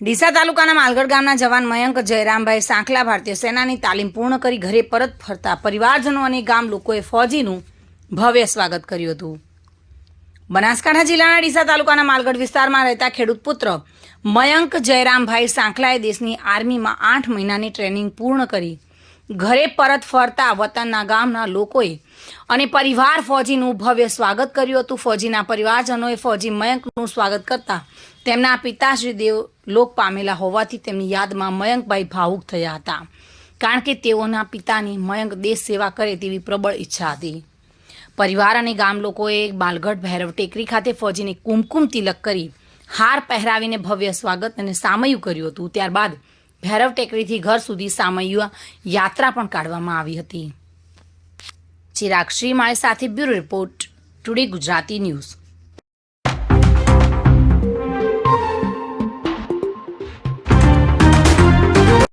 ડીસા તાલુકાના માલગઢ ગામના જવાન મયંક જયરામભાઈ સાંખલા ભારતીય સેનાની તાલીમ પૂર્ણ કરી ઘરે પરત ફરતા પરિવારજનો અને ગામ લોકોએ ફૌજીનું ભવ્ય સ્વાગત કર્યું હતું. બનાસકાંઠા જિલ્લાના ડીસા તાલુકાના માલગઢ વિસ્તારમાં રહેતા ખેડૂત પુત્ર મયંક જયરામભાઈ સાંખલાએ દેશની આર્મીમાં આઠ મહિનાની ટ્રેનિંગ પૂર્ણ કરી ઘરે પરત ફરતા વતનના ગામના લોકોએ અને પરિવાર ફૌજીનું ભવ્ય સ્વાગત કર્યું હતું. ફૌજીના પરિવારજનોએ ફોજી મયંકનું સ્વાગત કરતા તેમના પિતાશ્રી દેવ લોક પામેલા હોવાથી તેમની યાદમાં મયંકભાઈ ભાવુક થયા હતા. કારણ કે તેઓના પિતાની મયંક દેશ સેવા કરે તેવી પ્રબળ ઈચ્છા હતી. પરિવાર અને ગામ લોકોએ બાલગઢ ભૈરવ ટેકરી ખાતે ફોજીને કુમકુમ તિલક કરી હાર પહેરાવીને ભવ્ય સ્વાગત અને સામયું કર્યું હતું. ત્યારબાદ ભૈરવ ટેકરીથી ઘર સુધી સામયું યાત્રા પણ કાઢવામાં આવી હતી. ચિરાગ શ્રીમાળી સાથે bureau report, today Gujarati news.